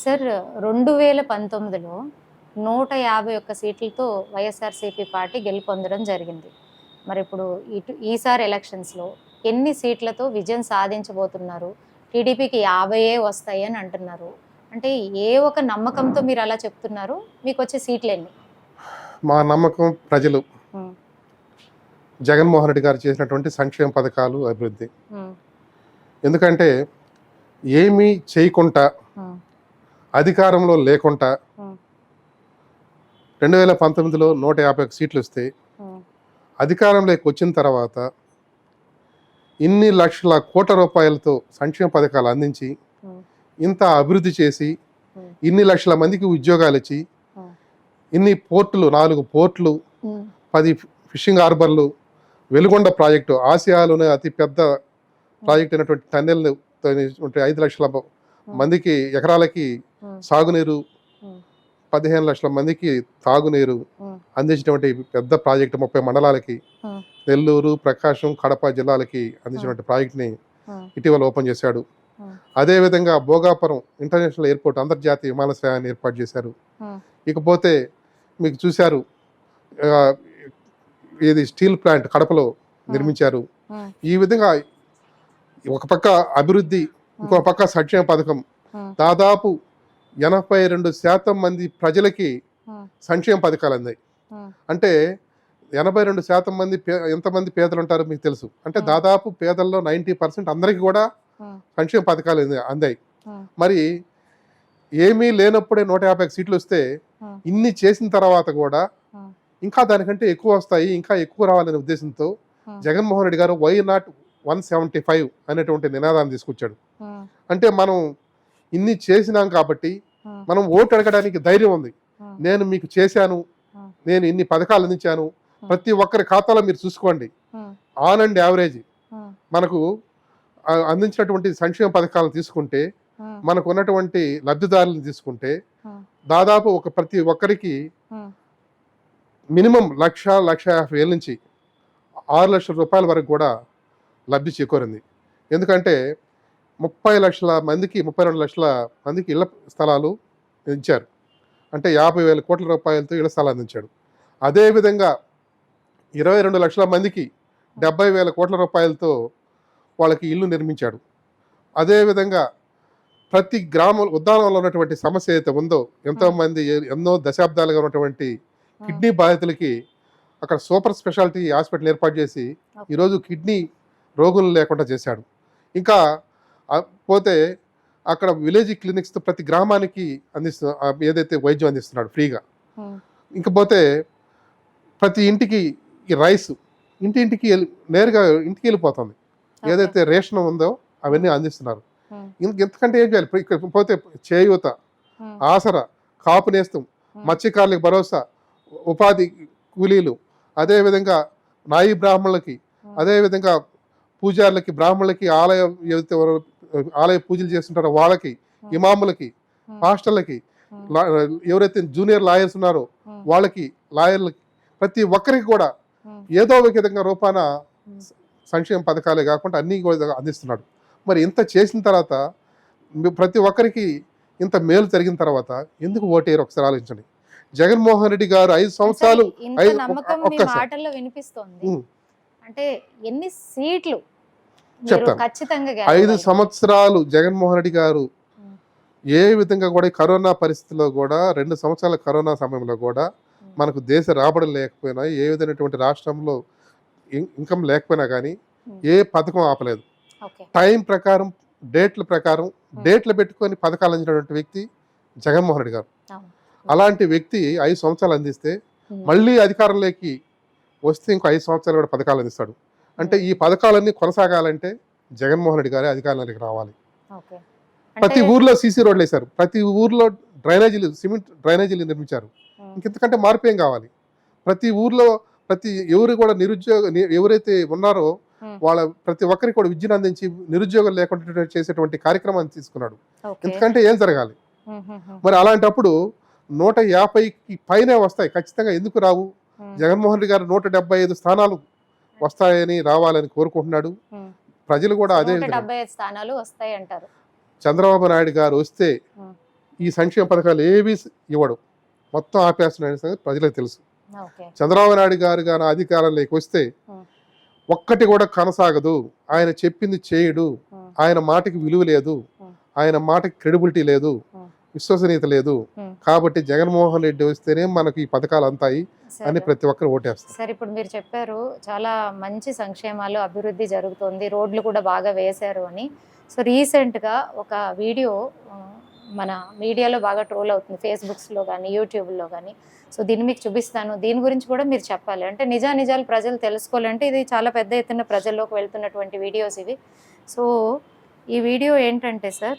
Sir రెండు వేల పంతొమ్మిదిలో నూట యాభై ఒక్క సీట్లతో వైఎస్ఆర్సీపీ పార్టీ గెలుపొందడం జరిగింది. మరి ఇప్పుడు ఇటు ఈసారి ఎలక్షన్స్లో ఎన్ని సీట్లతో విజయం సాధించబోతున్నారు? టీడీపీకి యాభైయే వస్తాయి అని అంటున్నారు. అంటే ఏ ఒక నమ్మకంతో మీరు అలా చెప్తున్నారు? మీకు వచ్చే సీట్లు ఎన్ని మా నమ్మకం ప్రజలు. జగన్మోహన్ రెడ్డి గారు చేసినటువంటి సంక్షేమ పథకాలు అభివృద్ధి. ఎందుకంటే ఏమీ చేయకుండా అధికారంలో లేకుండా రెండు వేల పంతొమ్మిదిలో నూట యాభై సీట్లు వస్తే అధికారంలోకి వచ్చిన తర్వాత ఇన్ని లక్షల కోట్ల రూపాయలతో సంక్షేమ పథకాలు అందించి ఇంత అభివృద్ధి చేసి ఇన్ని లక్షల మందికి ఉద్యోగాలు ఇచ్చి ఇన్ని పోర్టులు నాలుగు పోర్టులు పది ఫిషింగ్ హార్బర్లు వెలుగొండ ప్రాజెక్టు ఆసియాలోనే అతి పెద్ద ప్రాజెక్ట్ అయినటువంటి టన్నెల్ ఐదు లక్షల మందికి ఎకరాలకి సాగునీరు పదిహేను లక్షల మందికి తాగునీరు అందించినటువంటి పెద్ద ప్రాజెక్టు ముప్పై మండలాలకి నెల్లూరు ప్రకాశం కడప జిల్లాలకి అందించినటువంటి ప్రాజెక్ట్ని ఇటీవల ఓపెన్ చేశాడు. అదేవిధంగా భోగాపురం ఇంటర్నేషనల్ ఎయిర్పోర్ట్ అంతర్జాతీయ విమానాశ్రయాన్ని ఏర్పాటు చేశారు. ఇకపోతే మీకు చూశారు ఇది స్టీల్ ప్లాంట్ కడపలో నిర్మించారు. ఈ విధంగా ఒక పక్క అభివృద్ధి ఇంకో పక్క సంక్షేమ పథకం. దాదాపు ఎనభై రెండు శాతం మంది ప్రజలకి సంక్షేమ పథకాలు అందాయి. అంటే ఎనభై రెండు శాతం మంది పే ఎంతమంది పేదలు ఉంటారో మీకు తెలుసు. అంటే. దాదాపు పేదల్లో నైంటీ పర్సెంట్ అందరికీ కూడా సంక్షేమ పథకాలు అంద- అందాయి. మరి ఏమీ లేనప్పుడే నూట యాభై సీట్లు వస్తే ఇన్ని చేసిన తర్వాత కూడా ఇంకా దానికంటే ఎక్కువ వస్తాయి ఇంకా ఎక్కువ రావాలనే ఉద్దేశంతో Jaganmohan Reddy garu why not one seventy five అనేటువంటి నినాదాన్ని తీసుకొచ్చాడు. అంటే మనం ఇన్ని చేసినాం కాబట్టి మనం ఓటు అడగడానికి ధైర్యం ఉంది. నేను మీకు చేశాను. నేను ఇన్ని పథకాలు అందించాను. ప్రతి ఒక్కరి ఖాతాలో మీరు చూసుకోండి. ఆన్ అండ్ యావరేజ్ మనకు అందించినటువంటి సంక్షేమ పథకాలను తీసుకుంటే మనకు ఉన్నటువంటి లబ్ధిదారులను తీసుకుంటే దాదాపు ఒక ప్రతి ఒక్కరికి మినిమం లక్ష లక్ష యాభై వేల నుంచి ఆరు లక్షల రూపాయల వరకు కూడా లబ్ధి చేకూరింది. ఎందుకంటే ముప్పై లక్షల మందికి ముప్పై రెండు లక్షల మందికి ఇళ్ళ స్థలాలు ఇచ్చారు. అంటే యాభై వేల కోట్ల రూపాయలతో ఇళ్ళ స్థలాలు అందించాడు అదేవిధంగా ఇరవై రెండు లక్షల మందికి డెబ్బై వేల కోట్ల రూపాయలతో వాళ్ళకి ఇల్లు నిర్మించాడు అదేవిధంగా ప్రతి గ్రామ ఉద్యానంలో ఉన్నటువంటి సమస్య అయితే ఉందో ఎంతోమంది ఎన్నో దశాబ్దాలుగా ఉన్నటువంటి కిడ్నీ బాధితులకి అక్కడ సూపర్ స్పెషాలిటీ హాస్పిటల్ ఏర్పాటు చేసి. ఈరోజు కిడ్నీ రోగులు లేకుండా చేశాడు. ఇంకా పోతే అక్కడ విలేజ్ క్లినిక్స్ ప్రతి గ్రామానికి అందిస్తు ఏదైతే వైద్యం అందిస్తున్నాడు ఫ్రీగా. ఉమ్, ఇంకపోతే ప్రతి ఇంటికి ఈ రైస్ ఇంటి ఇంటికి నేరుగా ఇంటికి వెళ్ళిపోతుంది. ఏదైతే రేషన్ ఉందో అవన్నీ అందిస్తున్నారు. ఎంతకంటే ఏం చేయాలి? ఇక్కడ పోతే చేయూత ఉమ్, ఆసరా కాపు నేస్తం మత్స్యకారులకు భరోసా ఉపాధి కూలీలు అదేవిధంగా నాయి బ్రాహ్మణులకి అదేవిధంగా పూజారులకి బ్రాహ్మణులకి ఆలయం ఏదైతే ఆలయ పూజలు చేస్తుంటారో వాళ్ళకి ఇమాములకి హాస్టళ్ళకి ఎవరైతే జూనియర్ లాయర్స్ ఉన్నారో వాళ్ళకి లాయర్లకి ప్రతి ఒక్కరికి కూడా ఏదో ఒక విధంగా రూపాన. సంక్షేమ పథకాలే కాకుండా అన్ని కూడా అందిస్తున్నాడు. మరి ఇంత చేసిన తర్వాత ప్రతి ఒక్కరికి ఇంత మేలు జరిగిన తర్వాత ఎందుకు ఓటేరు ఒకసారి ఆలోచించండి. జగన్మోహన్ రెడ్డి గారు ఐదు సంవత్సరాలు. మాటల్లో వినిపిస్తోంది. అంటే ఎన్ని సీట్లు చెప్తాను. ఐదు? సంవత్సరాలు జగన్మోహన్ రెడ్డి గారు ఏ విధంగా కూడా కరోనా పరిస్థితిలో కూడా రెండు సంవత్సరాల కరోనా సమయంలో కూడా మనకు దేశ రాబడి లేకపోయినా ఏ విధమైనటువంటి రాష్ట్రంలో ఇన్- ఇన్కమ్ లేకపోయినా కానీ ఏ పథకం ఆపలేదు. టైం ప్రకారం డేట్ల ప్రకారం డేట్లు పెట్టుకొని పథకాలు అందించినటువంటి వ్యక్తి జగన్మోహన్ రెడ్డి గారు. అలాంటి వ్యక్తి ఐదు సంవత్సరాలు అందిస్తే మళ్ళీ అధికారంలోకి వస్తే ఇంకో ఐదు సంవత్సరాలు కూడా పథకాలు అందిస్తాడు. అంటే ఈ పథకాలన్నీ కొనసాగాలంటే జగన్మోహన్ రెడ్డి గారే అధికారంలోకి రావాలి. ప్రతి ఊర్లో సీసీ రోడ్లు వేశారు. ప్రతి ఊర్లో డ్రైనేజీలు సిమెంట్ డ్రైనేజీలు నిర్మించారు. ఇంకెంతకంటే మార్పు ఏం కావాలి? ప్రతి ఊర్లో ప్రతి ఎవరు కూడా నిరుద్యోగ ఎవరైతే ఉన్నారో వాళ్ళ ప్రతి ఒక్కరికి కూడా విద్యను అందించి నిరుద్యోగం లేకుండా చేసేటువంటి కార్యక్రమాన్ని తీసుకున్నాడు. ఎందుకంటే ఏం జరగాలి? మరి అలాంటప్పుడు నూట యాభైకి పైనే వస్తాయి. ఖచ్చితంగా ఎందుకు రావు? జగన్మోహన్ రెడ్డి గారు నూట డెబ్బై ఐదు స్థానాలు వస్తాయని రావాలని కోరుకుంటున్నాడు. ప్రజలు కూడా అదే స్థానాలు వస్తాయి అంటారు చంద్రబాబు నాయుడు గారు వస్తే. ఈ సంక్షేమ పథకాలు ఏవి ఇవ్వడు మొత్తం ఆపేస్తున్నాడు సంగతి ప్రజలకు తెలుసు చంద్రబాబు నాయుడు గారు కానీ అధికారంలోకి వస్తే. ఒక్కటి కూడా కొనసాగదు ఆయన చెప్పింది చేయడు. ఆయన మాటకి విలువ లేదు. ఆయన మాటకి క్రెడిబిలిటీ లేదు. విశ్వసనీయత లేదు. కాబట్టి జగన్మోహన్ రెడ్డి వస్తేనే మనకి ఈ పథకాలు అంతాయి అని ప్రతి ఒక్కరు ఓటేస్తారు. సార్ ఇప్పుడు మీరు చెప్పారు చాలా మంచి సంక్షేమాలు అభివృద్ధి జరుగుతుంది రోడ్లు కూడా బాగా వేశారు అని. సో రీసెంట్గా ఒక వీడియో మన మీడియాలో బాగా ట్రోల్ అవుతుంది ఫేస్బుక్స్లో కానీ యూట్యూబ్లో కానీ సో దీన్ని మీకు చూపిస్తాను. దీని గురించి కూడా మీరు చెప్పాలి. అంటే నిజా నిజాలు ప్రజలు తెలుసుకోవాలంటే ఇది చాలా పెద్ద ఎత్తున ప్రజల్లోకి వెళ్తున్నటువంటి వీడియోస్ ఇవి. సో ఈ వీడియో ఏంటంటే సార్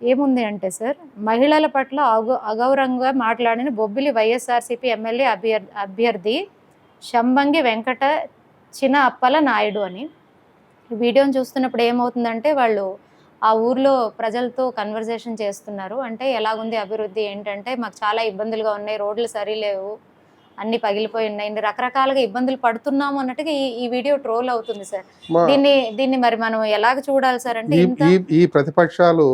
ఏముంది అంటే సార్ మహిళల పట్ల అగౌ అగౌరవంగా మాట్లాడిన బొబ్బిలి వైఎస్ఆర్సీపీ ఎమ్మెల్యే అభ్యర్థి అభ్యర్థి శంబంగి వెంకట చిన అప్పల నాయుడు అని. వీడియోని చూస్తున్నప్పుడు ఏమవుతుందంటే వాళ్ళు ఆ ఊర్లో ప్రజలతో కన్వర్జేషన్ చేస్తున్నారు. అంటే ఎలాగుంది అభివృద్ధి? ఏంటంటే మాకు చాలా ఇబ్బందులుగా ఉన్నాయి రోడ్లు సరిలేవు అన్ని పగిలిపోయి ఉన్నాయి రకరకాలుగా ఇబ్బందులు పడుతున్నాము అన్నట్టుగా ఈ వీడియో ట్రోల్ అవుతుంది సార్ దీన్ని దీన్ని మరి మనం ఎలాగ చూడాలి సార్ అంటే ఈ ప్రతిపక్షాలు.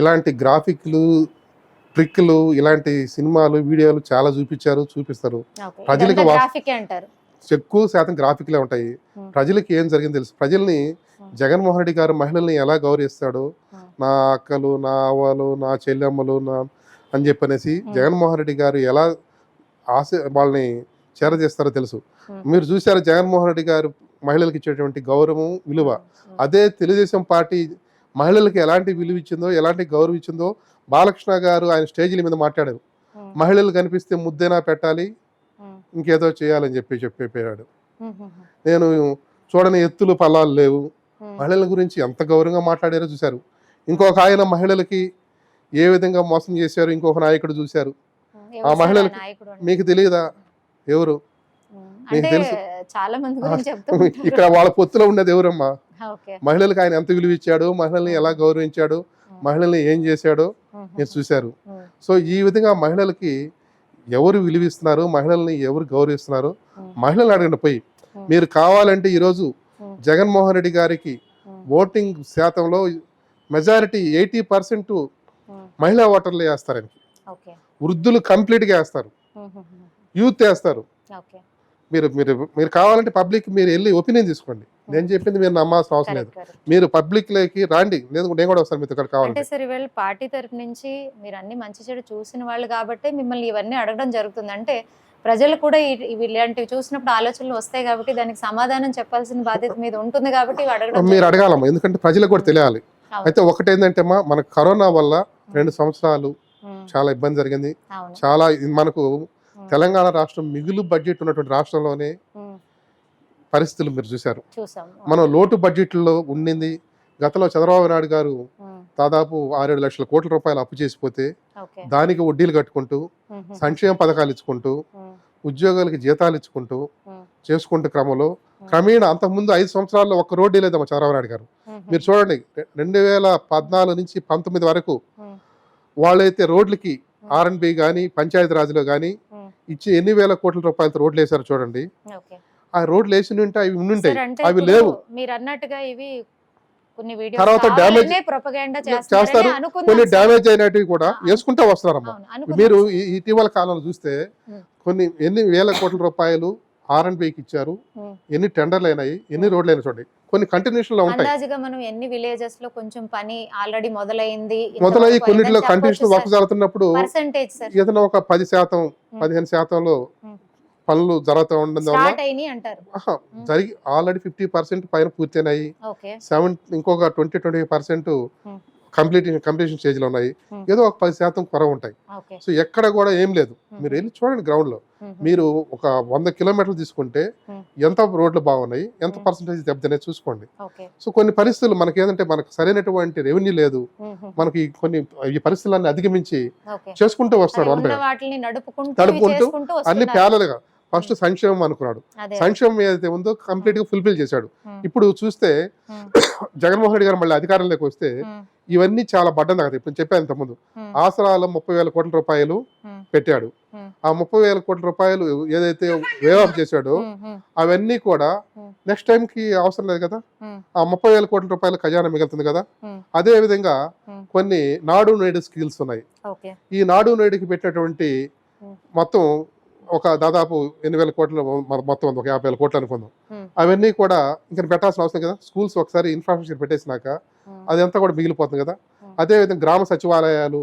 ఇలాంటి గ్రాఫిక్లు ట్రిక్లు ఇలాంటి సినిమాలు వీడియోలు చాలా చూపించారు చూపిస్తారు. ప్రజలకు అంటారు ఎక్కువ శాతం గ్రాఫిక్లే ఉంటాయి. ప్రజలకి ఏం జరిగింది తెలుసు ప్రజల్ని. జగన్మోహన్ రెడ్డి గారు మహిళల్ని ఎలా గౌరవిస్తాడో. నా అక్కలు నా అవ్వలు నా చెల్లెమ్మలు నా అని చెప్పనేసి. జగన్మోహన్ రెడ్డి గారు ఎలా ఆశ వాళ్ళని చేరదీస్తారో తెలుసు Hmm. మీరు చూసారు జగన్మోహన్ రెడ్డి గారు మహిళలకు ఇచ్చేటువంటి గౌరవం విలువ Hmm. అదే తెలుగుదేశం పార్టీ మహిళలకు ఎలాంటి విలువ ఇచ్చిందో ఎలాంటి గౌరవం ఇచ్చిందో బాలకృష్ణ గారు ఆయన స్టేజీల మీద మాట్లాడారు Hmm. మహిళలు కనిపిస్తే ముద్దైనా పెట్టాలి Hmm. ఇంకేదో చేయాలని చెప్పి చెప్పిపోయాడు Hmm. Hmm. నేను చూడని ఎత్తులు పల్లాలు లేవు Hmm. మహిళల గురించి ఎంత గౌరవంగా మాట్లాడారో చూశారు ఇంకొక ఆయన మహిళలకి ఏ విధంగా మోసం చేశారు ఇంకొక నాయకుడు చూశారు Hmm. ఆ మహిళలకి అంటే? మీకు తెలియదా? ఎవరు. మీకు తెలుసు. చాలా మంది ఇక్కడ వాళ్ళ పొత్తులో ఉన్నది ఎవరమ్మా? మహిళలకు ఆయన ఎంత విలువ ఇచ్చాడు? మహిళల్ని ఎలా గౌరవించాడు? మహిళల్ని ఏం చేశాడో? మీరు చూశారు. సో ఈ విధంగా మహిళలకి ఎవరు విలువిస్తున్నారు? మహిళల్ని ఎవరు గౌరవిస్తున్నారు? మహిళలు అడగండి పోయి. మీరు కావాలంటే ఈరోజు. జగన్మోహన్ రెడ్డి గారికి ఓటింగ్ శాతంలో మెజారిటీ ఎయిటీ పర్సెంట్ మహిళా ఓటర్లు వేస్తారని ఓకే. వృద్ధులు కంప్లీట్గా వేస్తారు. యూత్ వేస్తారు. మీరు మీరు మీరు కావాలంటే పబ్లిక్ మీరు వెళ్ళి ఒపీనియన్ తీసుకోండి. నేను చెప్పింది మీరు నమ్మాల్సిన అవసరం లేదు. మీరు పబ్లిక్లోకి రాండి. నేను నేను కూడా వస్తాను మీతో కావాలంటే. సార్ ఇవాళ పార్టీ తరపు నుంచి మీరు అన్ని మంచి చెడు చూసిన వాళ్ళు కాబట్టి మిమ్మల్ని ఇవన్నీ అడగడం జరుగుతుంది. అంటే ప్రజలు కూడా ఇలాంటివి చూసినప్పుడు ఆలోచనలు వస్తాయి కాబట్టి దానికి సమాధానం చెప్పాల్సిన బాధ్యత మీద ఉంటుంది కాబట్టి అడగడం మీరు. అడగాలమ్మా. ఎందుకంటే ప్రజలకు కూడా తెలియాలి. అయితే ఒకటి ఏంటంటే అమ్మా మనకు కరోనా వల్ల రెండు సంవత్సరాలు చాలా ఇబ్బంది జరిగింది. చాలా మనకు తెలంగాణ రాష్ట్రం మిగులు బడ్జెట్ ఉన్నటువంటి రాష్ట్రంలోనే పరిస్థితులు మీరు చూశారు. మనం లోటు బడ్జెట్లో ఉండింది. గతంలో చంద్రబాబు నాయుడు గారు దాదాపు ఆరేడు లక్షల కోట్ల రూపాయలు అప్పు చేసిపోతే దానికి వడ్డీలు కట్టుకుంటూ సంక్షేమ పథకాలు ఇచ్చుకుంటూ ఉద్యోగాలకి జీతాలు ఇచ్చుకుంటూ చేసుకుంటూ క్రమంలో క్రమేణా అంతకుముందు ఐదు సంవత్సరాల్లో ఒక రోడ్డు లేదమ్మా చంద్రబాబు నాయుడు గారు. మీరు చూడండి రెండు వేల పద్నాలుగు నుంచి పంతొమ్మిది వరకు వాళ్ళైతే రోడ్లకి ఆర్ఎన్బి కానీ పంచాయతీ రాజ్లో కానీ ఇచ్చి ఎన్ని వేల కోట్ల రూపాయలతో రోడ్లు వేశారు చూడండి. ఆ రోడ్లు వేసి ఉంటే అవి ఉండుంటాయి. అంటే అవి లేవు. మీరు అన్నట్టుగా ఇవి తర్వాత ప్రొపగండా చేస్తారు. కొన్ని డ్యామేజ్ అయినటివి కూడా వేసుకుంటా వస్తున్నారమ్మా. మీరు ఇటీవల కాలంలో చూస్తే. కొన్ని ఎన్ని వేల కోట్ల రూపాయలు ఆర్ఎన్బికి ఇచ్చారు. ఉం. ఎన్ని టెండర్లు అయినాయి ఎన్ని రోడ్లు అయినా చూడండి. కొన్ని కంటిన్యూషన్లో ఉంటాయి. మనం ఎన్ని విలేజెస్లో కొంచెం పని ఆల్రెడీ మొదలైంది మొదలయ్యి కొన్నిటిలో కంటిన్యూషన్ వర్క్ జరుగుతున్నప్పుడు ఏదైనా ఒక పది శాతం పదిహేను శాతంలో. పనులు జరుగుతూ ఉండడం వల్ల జరిగి ఆల్రెడీ ఫిఫ్టీ పర్సెంట్ పైన పూర్తయినాయి. సెవెన్ ఇంకొక twenty twenty percent. Complete completion స్టేజ్లో ఉన్నాయి. ఏదో ఒక పది శాతం కొర ఉంటాయి. సో ఎక్కడ కూడా ఏం లేదు. మీరు వెళ్ళి చూడండి గ్రౌండ్లో. మీరు ఒక వంద కిలోమీటర్లు తీసుకుంటే. ఎంత రోడ్లు బాగున్నాయి ఎంత. పర్సంటేజ్ దెబ్బతినే చూసుకోండి. సో కొన్ని పరిస్థితులు మనకి ఏంటంటే మనకు సరైనటువంటి రెవెన్యూ లేదు. మనకి కొన్ని ఈ పరిస్థితులన్నీ అధిగమించి చేసుకుంటూ వస్తాడు వన్ నడుపుకుంటూ చేసుకుంటూ అన్ని. ప్యారలుగా ఫస్ట్ సంక్షేమం అనుకున్నాడు. సంక్షేమం ఏదైతే ఉందో కంప్లీట్గా ఫుల్ఫిల్ చేశాడు. ఇప్పుడు చూస్తే. జగన్మోహన్ రెడ్డి గారు మళ్ళీ అధికారంలోకి వస్తే ఇవన్నీ చాలా బడ్డం కదా ఇప్పుడు చెప్పాను ఇంతకుముందు. ఆసరాలో ముప్పై వేల కోట్ల రూపాయలు పెట్టాడు. ఆ ముప్పై వేల కోట్ల రూపాయలు ఏదైతే వేవ్ ఆఫ్ చేశాడో అవన్నీ కూడా. నెక్స్ట్ టైం కి అవసరం లేదు కదా? ఆ ముప్పై వేల కోట్ల రూపాయల ఖజానా మిగులుతుంది కదా. అదే విధంగా. కొన్ని నాడు నేడు స్కిల్స్ ఉన్నాయి. ఈ నాడు నేడుకి పెట్టినటువంటి. మొత్తం ఒక దాదాపు ఎన్ని వేల కోట్ల మొత్తం ఉంది, ఒక యాభై వేల కోట్లు అనుకుందాం. అవన్నీ కూడా ఇంకా పెట్టాల్సిన అవసరం కదా స్కూల్స్ ఒకసారి ఇన్ఫ్రాస్ట్రక్చర్ పెట్టేసినాక అదంతా కూడా మిగిలిపోతుంది కదా Hmm. అదే విధంగా గ్రామ సచివాలయాలు.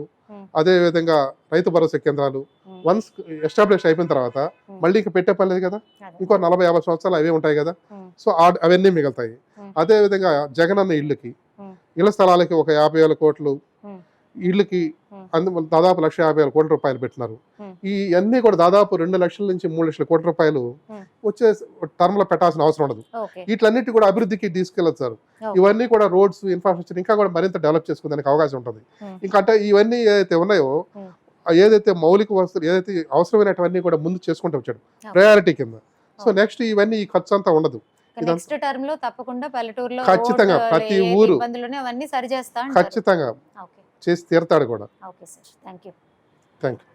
అదే విధంగా రైతు భరోసా కేంద్రాలు వన్స్ ఎస్టాబ్లిష్ అయిపోయిన తర్వాత. మళ్ళీ ఇంకా పెట్టే పని లేదు కదా. ఇంకో నలభై యాభై సంవత్సరాలు అవే ఉంటాయి కదా సో అవన్నీ మిగులుతాయి Hmm. అదే విధంగా జగనన్న ఇళ్ళకి. ఇళ్ళ స్థలాలకి ఒక యాభై వేల కోట్లు ఇళ్ళకి. అందు దాదాపు లక్ష యాభై వేల కోట్ల రూపాయలు పెట్టినారు. ఈ అన్ని కూడా దాదాపు రెండు లక్షల నుంచి మూడు లక్షల కోట్ల రూపాయలు. వచ్చే టర్మ్లో పెట్టాల్సిన అవసరం ఉండదు వీటిలన్నిటి కూడా అభివృద్ధికి తీసుకెళ్తారు. ఇవన్నీ కూడా రోడ్స్ ఇన్ఫ్రాస్ట్రక్చర్ ఇంకా కూడా మరింత డెవలప్ చేసుకునేందుకు అవకాశం ఉంటుంది. ఇంకా అంటే ఇవన్నీ ఏదైతే ఉన్నాయో ఏదైతే మౌలిక వస్తువులు ఏదైతే అవసరమైనటువన్నీ కూడా ముందు చేసుకుంటూ వచ్చాడు. ప్రయారిటీ కింద సో. నెక్స్ట్ ఇవన్నీ ఈ ఖర్చు అంతా ఉండదు ఇదంతా- నెక్స్ట్ టర్మ్లో తప్పకుండా పల్లెటూరులో ఖచ్చితంగా, ప్రతి ఊరు. ఖచ్చితంగా చేసి తీరతాడు కూడా. Okay sir. Thank you thank you